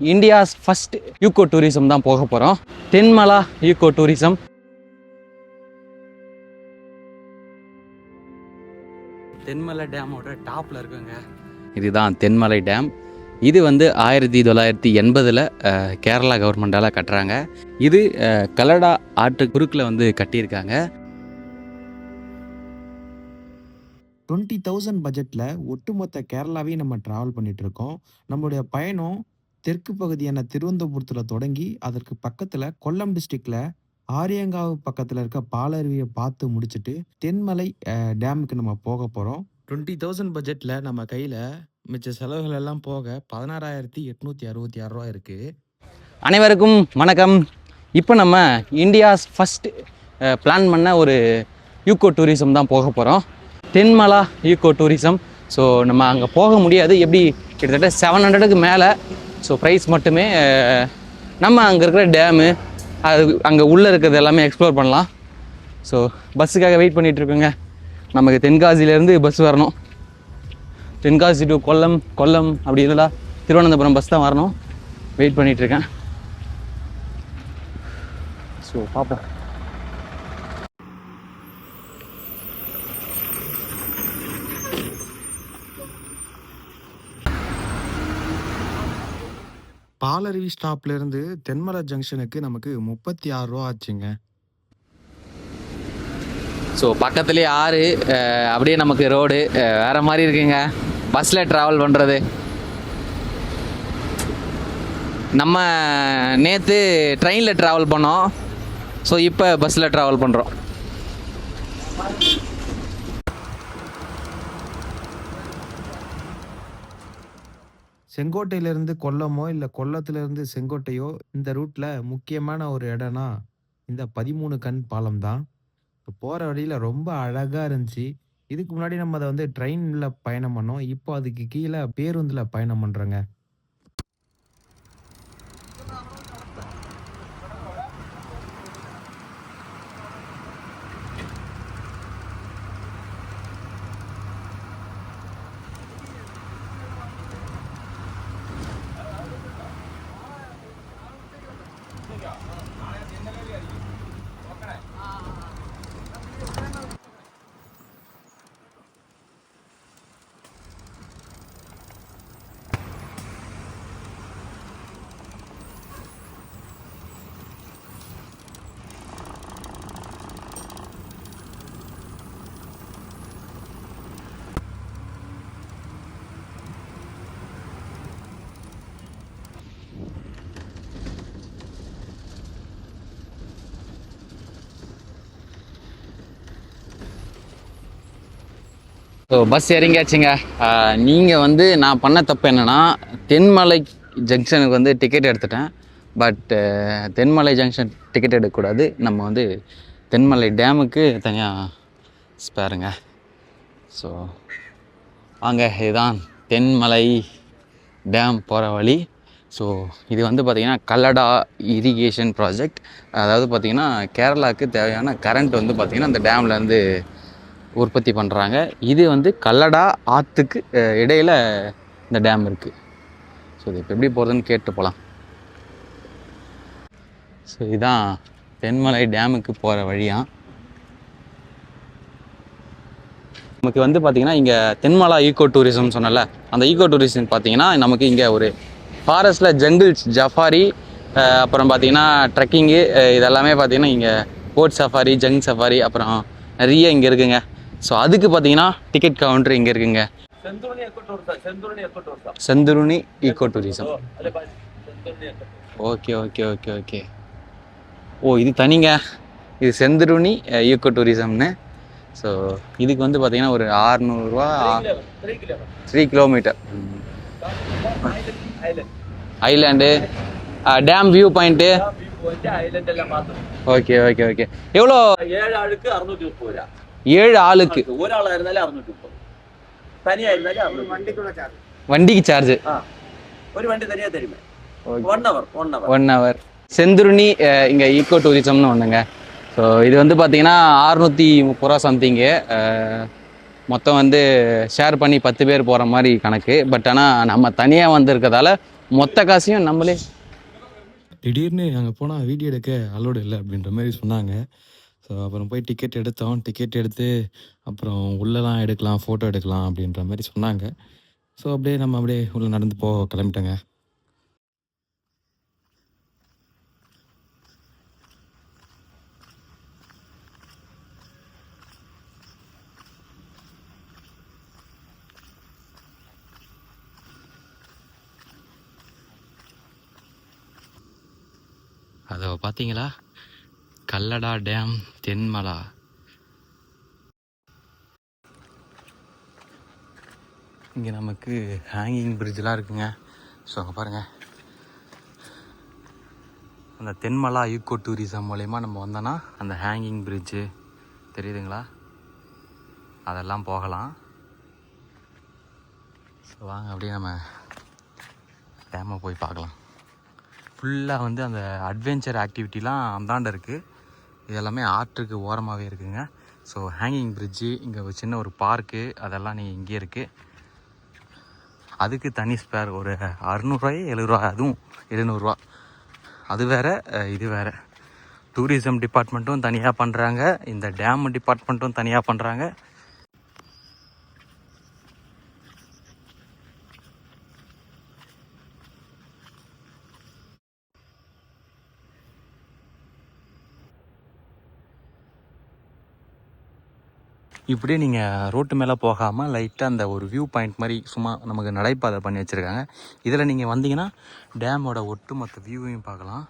India's first UCO tourism தான் போக போகிறோம் தென்மலா யூகோ டூரிசம் தென்மலை டேமோட டாப்பில் இருக்குங்க. இதுதான் தென்மலை டேம். இது வந்து ஆயிரத்தி தொள்ளாயிரத்தி எண்பதில் கேரளா கவர்மெண்டால் கட்டுறாங்க. இது அஹ், கல்லடா ஆற்று குறுக்கில் வந்து கட்டியிருக்காங்க. டுவெண்ட்டி தௌசண்ட் பட்ஜெட்டில் ஒட்டுமொத்த கேரளாவையும் நம்ம ட்ராவல் பண்ணிட்டு இருக்கோம். நம்மளுடைய பயணம் தெற்கு பகுதியான திருவனந்தபுரத்தில் தொடங்கி அதற்கு பக்கத்தில் கொல்லம் டிஸ்ட்ரிக்டில் ஆரியங்காவு பக்கத்தில் இருக்க பாலருவியை பார்த்து முடிச்சுட்டு தென்மலை டேமுக்கு நம்ம போக போகிறோம் டுவெண்ட்டி தௌசண்ட் பட்ஜெட்டில் நம்ம கையில் மிச்ச செலவுகள் எல்லாம் போக பதினாறாயிரத்தி எட்நூற்றி அறுபத்தி ஆறு ரூபா இருக்குது அனைவருக்கும் வணக்கம். இப்போ நம்ம இந்தியாஸ் ஃபஸ்ட் பிளான் பண்ண ஒரு யூகோ டூரிசம் தான் போக போகிறோம் தென்மலா யூகோ டூரிசம் ஸோ நம்ம அங்கே போக முடியாது. எப்படி? கிட்டத்தட்ட செவன் ஹண்ட்ரடுக்கு மேலே ஸோ ப்ரைஸ் மட்டுமே நம்ம அங்கே இருக்கிற டேமு அது அங்கே உள்ளே இருக்கிறது எல்லாமே எக்ஸ்ப்ளோர் பண்ணலாம். ஸோ பஸ்ஸுக்காக வெயிட் பண்ணிகிட்ருக்கோங்க நமக்கு தென்காசியிலேருந்து பஸ் வரணும். தென்காசி டு கொல்லம் கொல்லம் அப்படி இல்லைடா திருவனந்தபுரம் பஸ் தான் வரணும். வெயிட் பண்ணிகிட்ருக்கேன் ஸோ பார்ப்போம். பாலருவி ஸ்டாப்லேருந்து தென்மலை ஜங்ஷனுக்கு நமக்கு முப்பத்தி ஆறு ரூபா ஆச்சுங்க. ஸோ பக்கத்துலேயே ஆறு அப்படியே நமக்கு ரோடு வேறு மாதிரி இருக்குங்க. பஸ்ஸில் ட்ராவல் பண்ணுறது நம்ம நேற்று ட்ரெயினில் ட்ராவல் பண்ணோம். ஸோ இப்போ பஸ்ஸில் ட்ராவல் பண்ணுறோம் செங்கோட்டையிலேருந்து கொல்லமோ இல்லை கொல்லத்துலேருந்து செங்கோட்டையோ இந்த ரூட்டில் முக்கியமான ஒரு இடம்னா இந்த பதிமூணு கண் பாலம் தான். போகிற வழியில் ரொம்ப அழகாக இருந்துச்சு. இதுக்கு முன்னாடி நம்ம அதை வந்து ட்ரெயினில் பயணம் பண்ணோம். இப்போ அதுக்கு கீழே பேருந்தில் பயணம் பண்ணுறோங்க ஸோ பஸ் இறங்கியாச்சுங்க நீங்கள் வந்து நான் பண்ண தப்பு என்னென்னா தென்மலை ஜங்ஷனுக்கு வந்து டிக்கெட் எடுத்துட்டேன். பட் தென்மலை ஜங்ஷன் டிக்கெட் எடுக்கக்கூடாது. நம்ம வந்து தென்மலை டேமுக்கு தனியாக ஸ்பேருங்க ஸோ வாங்க இதுதான் தென்மலை டேம் போகிற வழி. ஸோ இது வந்து பார்த்திங்கன்னா கல்லடா இரிகேஷன் ப்ராஜெக்ட் அதாவது பார்த்திங்கன்னா கேரளாவுக்கு தேவையான கரண்ட் வந்து பார்த்திங்கன்னா அந்த டேம்லேருந்து உற்பத்தி பண்ணுறாங்க இது வந்து கல்லடா ஆற்றுக்கு இடையில் இந்த டேம் இருக்குது ஸோ இது இப்போ எப்படி போகிறதுன்னு கேட்டு போகலாம் ஸோ இதுதான் தென்மலை டேமுக்கு போகிற வழியாக நமக்கு வந்து பார்த்திங்கன்னா இங்கே தென்மலா ஈகோ டூரிசம் சொன்னல அந்த ஈகோ டூரிசம் பார்த்தீங்கன்னா நமக்கு இங்கே ஒரு ஃபாரஸ்ட்டில் ஜங்கிள்ஸ் ஜஃபாரி அப்புறம் பார்த்திங்கன்னா ட்ரெக்கிங்கு இதெல்லாமே பார்த்திங்கன்னா இங்கே போட் சஃபாரி ஜங் சஃபாரி அப்புறம் நிறைய இங்கே இருக்குங்க. ஸோ அதுக்கு பார்த்தீங்கன்னா டிக்கெட் கவுண்டர் இங்கே இருக்குங்க. Shendurney eco tourism okay okay okay okay ஓ இது தனிங்க. இது செந்துருணி ஈகோ டூரிசம்னு ஸோ இதுக்கு வந்து பார்த்தீங்கன்னா ஒரு ஆறுநூறுவா three kilometre island dam view point okay okay okay எவ்வளோ? ஏழு ஆளுக்கு அறுநூற்றி முப்பது ரூபா. ஏழு ஆளுக்கு. ஒரு ஆளா இருந்தாலே அறுநூத்தி தனியா இருந்தாலே வண்டிக்கு சார்ஜ் ஒரு வண்டி தனியா தெரியுமே. One hour one hour one hour Shendurney இங்கே ஈக்கோ டூரிசம்னு ஒன்றுங்க ஸோ இது வந்து பார்த்தீங்கன்னா ஆறுநூற்றி முப்பது ரூபா சம்திங்கு மொத்தம் வந்து ஷேர் பண்ணி பத்து பேர் போகிற மாதிரி கணக்கு. பட் ஆனால் நம்ம தனியாக வந்திருக்கிறதால மொத்த காசையும் நம்மளே திடீர்னு அங்கே போனால் வீடியோ எடுக்க அலோடு இல்லை அப்படின்ற மாதிரி சொன்னாங்க. ஸோ அப்புறம் போய் டிக்கெட் எடுத்தோம். டிக்கெட் எடுத்து அப்புறம் உள்ளெலாம் எடுக்கலாம் ஃபோட்டோ எடுக்கலாம் அப்படின்ற மாதிரி சொன்னாங்க. ஸோ அப்படியே நம்ம அப்படியே உள்ளே நடந்து போக கிளம்பிட்டோங்க. அதை பார்த்தீங்களா கல்லடா டேம் தென்மலா. இங்கே நமக்கு ஹேங்கிங் பிரிட்ஜெலாம் இருக்குங்க. ஸோ அங்கே பாருங்கள் அந்த தென்மலா ஈக்கோ டூரிசம் மூலயமா நம்ம வந்தோன்னா அந்த ஹேங்கிங் பிரிட்ஜு தெரியுதுங்களா? அதெல்லாம் போகலாம். ஸோ வாங்க அப்படியே நம்ம டேமை போய் பார்க்கலாம். ஃபுல்லாக வந்து அந்த அட்வென்ச்சர் ஆக்டிவிட்டிலாம் அந்தாண்ட இருக்குது இது எல்லாமே ஆற்றுக்கு ஓரமாகவே இருக்குங்க. ஸோ ஹேங்கிங் பிரிட்ஜு இங்கே ஒரு சின்ன ஒரு பார்க்கு அதெல்லாம் நீ இங்கே இருக்குது அதுக்கு தனி ஸ்பேர் ஒரு அறுநூறுவாயே எழுநூறுவா அதுவும் எழுநூறுவா. அது வேறு இது வேற. டூரிசம் டிபார்ட்மெண்ட்டும் தனியாக பண்ணுறாங்க இந்த டேம் டிபார்ட்மெண்ட்டும் தனியாக பண்ணுறாங்க இப்படியே நீங்கள் ரோட்டு மேலே போகாமல் லைட்டாக அந்த ஒரு வியூ பாயிண்ட் மாதிரி சும்மா நமக்கு நடைபாதை பண்ணி வச்சுருக்காங்க. இதில் நீங்கள் வந்தீங்கன்னா டேமோட ஒட்டுமொத்த வியூவையும் பார்க்கலாம்.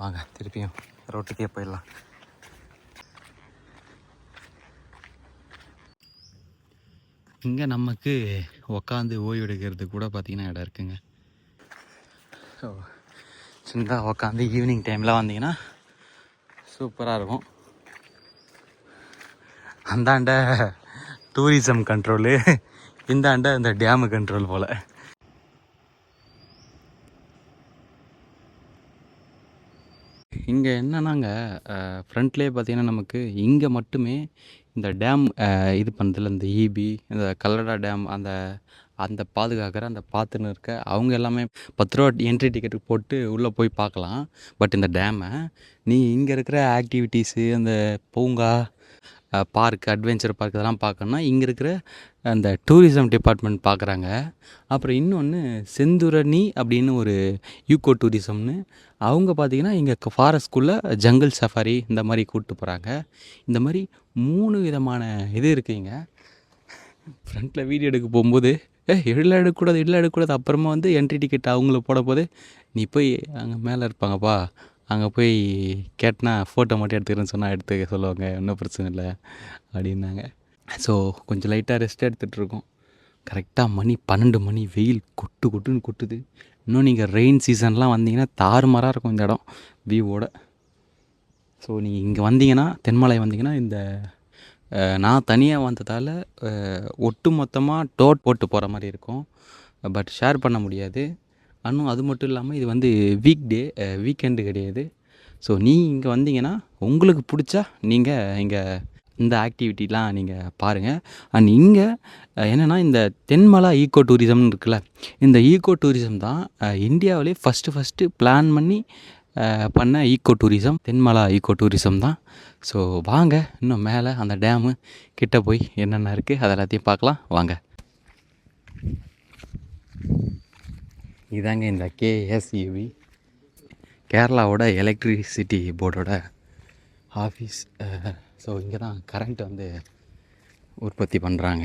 வாங்க திருப்பியும் ரோட்டுக்கே போயிடலாம். இங்கே நமக்கு உக்காந்து ஓய்வு எடுக்கிறது கூட பார்த்தீங்கன்னா இடம் இருக்குங்க. ஸோ சின்னதாக உக்காந்து ஈவினிங் டைமில் வந்தீங்கன்னா சூப்பராக இருக்கும். அந்தாண்ட டூரிசம் கண்ட்ரோலு இந்தாண்ட இந்த டேமு கண்ட்ரோல் போல். இங்கே என்னன்னாங்க ஃப்ரண்ட்லேயே பார்த்தீங்கன்னா நமக்கு இங்கே மட்டுமே இந்த டேம் இது பண்ணுறதுல இந்த ஈபி இந்த கல்லடா டேம் அந்த அந்த பாதுகாக்கிற அந்த பார்த்துன்னு இருக்க அவங்க எல்லாமே பத்து ரூபா என்ட்ரி டிக்கெட்டு போட்டு உள்ளே போய் பார்க்கலாம் பட் இந்த டேமை நீ இங்கே இருக்கிற ஆக்டிவிட்டீஸு அந்த பூங்கா பார்க் அட்வென்ச்சர் பார்க் இதெல்லாம் பார்க்கணுன்னா இங்கே இருக்கிற அந்த டூரிசம் டிபார்ட்மெண்ட் பார்க்குறாங்க. அப்புறம் இன்னொன்று செந்துரணி அப்படின்னு ஒரு யூகோ டூரிசம்னு அவங்க பார்த்திங்கன்னா இங்கே ஃபாரஸ்ட்குள்ளே ஜங்கிள் சஃபாரி இந்த மாதிரி கூப்பிட்டு போகிறாங்க இந்த மாதிரி மூணு விதமான இது இருக்குங்க ஃப்ரண்ட்டில் வீடியோ எடுக்க போகும்போது ஏ இதில் எடுக்கக்கூடாது இதில் எடுக்கக்கூடாது அப்புறமா வந்து என்ட்ரி டிக்கெட் அவங்கள போட போது நீ போய் அங்கே மேலே இருப்பாங்கப்பா. அங்கே போய் கேட்டனா ஃபோட்டோ மட்டும் எடுத்துக்கிறேன்னு சொன்னால் எடுத்துக்க சொல்லுவாங்க ஒன்றும் பிரச்சனை இல்லை அப்படின்னாங்க. ஸோ கொஞ்சம் லைட்டாக ரெஸ்ட் எடுத்துகிட்ருக்கோம் கரெக்டாக மணி பன்னெண்டு மணி வெயில் கொட்டு கொட்டுன்னு கொட்டுது. இன்னும் நீங்கள் ரெயின் சீசன்லாம் வந்தீங்கன்னா தாறுமாறாக இருக்கும் இந்த இடம் வியூவோட ஸோ நீங்கள் இங்கே வந்தீங்கன்னா தென்மலை வந்தீங்கன்னா இந்த நான் தனியாக வந்ததால் ஒட்டு மொத்தமாக டோட் போட்டு போகிற மாதிரி இருக்கும். பட் ஷேர் பண்ண முடியாது. இன்னும் அது மட்டும் இல்லாமல் இது வந்து வீக் டே வீக்கெண்டு கிடையாது. ஸோ நீ இங்கே வந்தீங்கன்னா உங்களுக்கு பிடிச்சா நீங்கள் இங்கே இந்த ஆக்டிவிட்டிலாம் நீங்கள் பாருங்கள் அண்ட் இங்கே என்னென்னா இந்த தென்மலா ஈக்கோ டூரிசம்னு இருக்குல்ல இந்த ஈக்கோ டூரிசம் தான் இந்தியாவிலே ஃபஸ்ட்டு ஃபஸ்ட்டு பிளான் பண்ணி பண்ண eco tourism Thenmala eco tourism தான். ஸோ வாங்க இன்னும் மேலே அந்த டேமு கிட்டே போய் என்னென்ன இருக்குது அதை எல்லாத்தையும் பார்க்கலாம். வாங்க. இதாங்க இந்த கேஎஸ்யூவி கேரளாவோட எலக்ட்ரிசிட்டி போர்டோட ஆஃபீஸ் ஸோ இங்கே தான் கரண்ட் வந்து உற்பத்தி பண்ணுறாங்க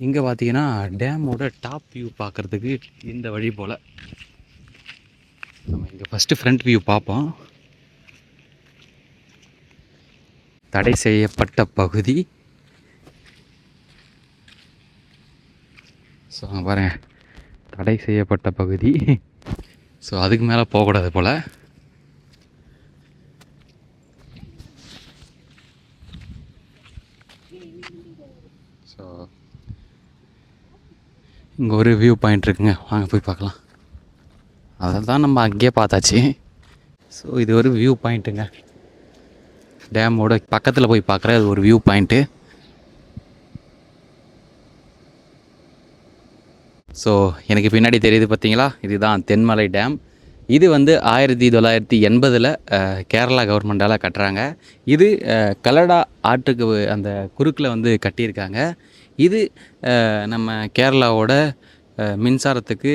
இங்கே பார்த்தீங்கன்னா டேமோட டாப் வியூ பார்க்குறதுக்கு இந்த வழி போல். நம்ம இங்கே ஃபஸ்ட்டு ஃப்ரண்ட் வியூ பார்ப்போம் தடை செய்யப்பட்ட பகுதி ஸோ அங்கே பாருங்க. தடை செய்யப்பட்ட பகுதி. ஸோ அதுக்கு மேலே போகக்கூடாது போல். ஸோ இங்கே ஒரு வியூ பாயிண்ட் இருக்குங்க. வாங்க போய் பார்க்கலாம். அதை தான் நம்ம அங்கேயே பார்த்தாச்சு. ஸோ இது ஒரு வியூ பாயிண்ட்டுங்க டேமோட பக்கத்தில் போய் பார்க்குற அது ஒரு வியூ பாயிண்ட்டு ஸோ எனக்கு பின்னாடி தெரியுது பார்த்தீங்களா இதுதான் தென்மலை டேம். இது வந்து ஆயிரத்தி தொள்ளாயிரத்தி எண்பதில் கேரளா கவர்மெண்டால் கட்டுறாங்க. இது கலடா ஆற்றுக்கு அந்த குறுக்கில் வந்து கட்டியிருக்காங்க. இது நம்ம கேரளாவோட மின்சாரத்துக்கு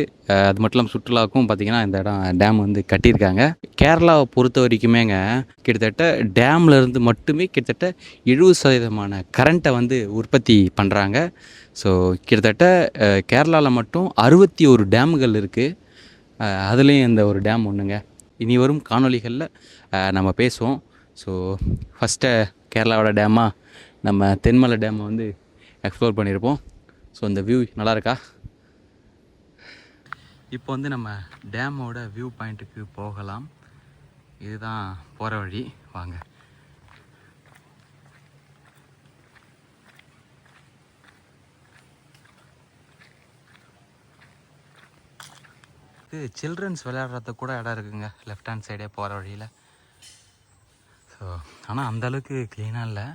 அது மட்டும் இல்லாமல் சுற்றுலாவுக்கும் பார்த்திங்கன்னா இந்த இடம் டேம் வந்து கட்டியிருக்காங்க. கேரளாவை பொறுத்த வரைக்குமேங்க கிட்டத்தட்ட டேம்லேருந்து மட்டுமே கிட்டத்தட்ட எழுபது சதவீதமான கரண்ட்டை வந்து உற்பத்தி பண்ணுறாங்க ஸோ கிட்டத்தட்ட கேரளாவில் மட்டும் அறுபத்தி ஒரு டேமுகள் இருக்குது அதுலேயும் இந்த ஒரு டேம் ஒன்றுங்க இனி வரும் காணொளிகளில் நம்ம பேசுவோம். ஸோ ஃபஸ்ட்டு கேரளாவோட டேமாக நம்ம தென்மலை டேமை வந்து எக்ஸ்ப்ளோர் பண்ணியிருப்போம் ஸோ இந்த வியூ நல்லா இருக்கா? இப்போ வந்து நம்ம டேமோட வியூ பாயிண்ட்டுக்கு போகலாம். இதுதான் போகிற வழி. வாங்க. இது சில்ட்ரன்ஸ் விளையாடுறதுக்கு கூட இடம் இருக்குங்க. லெஃப்ட் ஹேண்ட் சைடே போகிற வழியில். ஸோ ஆனால் அந்த அளவுக்கு க்ளீனாக இல்லை.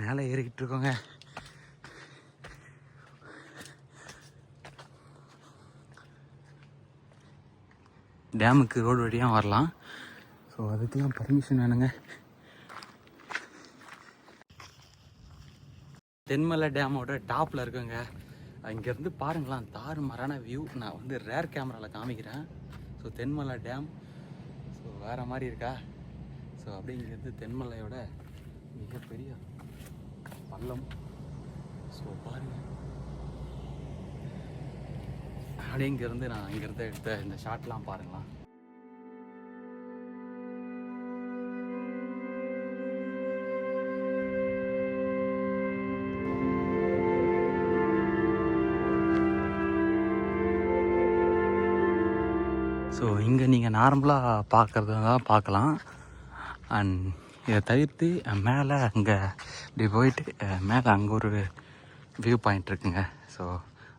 மேலே ஏறிக்கிட்டு இருக்கோங்க. டேமுக்கு ரோடு வழியாக வரலாம். ஸோ அதுக்கெல்லாம் பர்மிஷன் வேணுங்க. தென்மலை டேமோட டாப்பில் இருக்குங்க. இங்கேருந்து பாருங்களேன் தாறு மரான வியூ நான் வந்து ரேர் கேமராவில் காமிக்கிறேன். ஸோ தென்மலை டேம் ஸோ வேறு மாதிரி இருக்கா? ஸோ அப்படியே இங்கேருந்து தென்மலையோட மிகப்பெரிய பள்ளம். ஸோ பாருங்கள் அப்படியே இங்கேருந்து நான் இங்கேருந்து எடுத்த இந்த ஷாட்லாம் பாருங்களேன். ஸோ இங்கே நீங்கள் நார்மலாக பார்க்குறது தான் பார்க்கலாம். அண்ட் இதை தவிர்த்து மேலே அங்கே இப்படி போயிட்டு மேலே அங்கே ஒரு வியூ பாயிண்ட் இருக்குங்க. ஸோ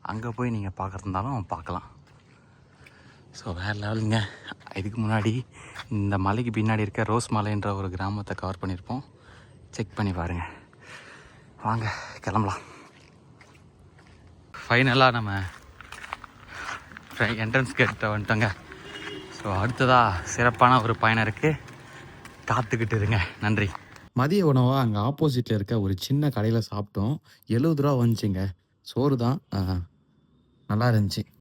அங்கே போய் நீங்கள் பார்க்குறதுனாலும் பார்க்கலாம் ஸோ வேறு லெவலுங்க இதுக்கு முன்னாடி இந்த மலைக்கு பின்னாடி இருக்க ரோஸ் மலைன்ற ஒரு கிராமத்தை கவர் பண்ணியிருப்போம். செக் பண்ணி பாருங்கள் வாங்க கிளம்பலாம். ஃபைனலாக நம்ம என்ட்ரன்ஸ் கேட்ட வந்துட்டோங்க. ஸோ அடுத்ததாக சிறப்பான ஒரு பயணம் இருக்குது காத்துக்கிட்டு இருங்க. நன்றி. மதிய உணவை அங்கே ஆப்போசிட்டில் இருக்க ஒரு சின்ன கடையில் சாப்பிட்டோம். எழுபது ரூபா வந்துச்சுங்க. சோறு தான் நல்லா இருந்துச்சு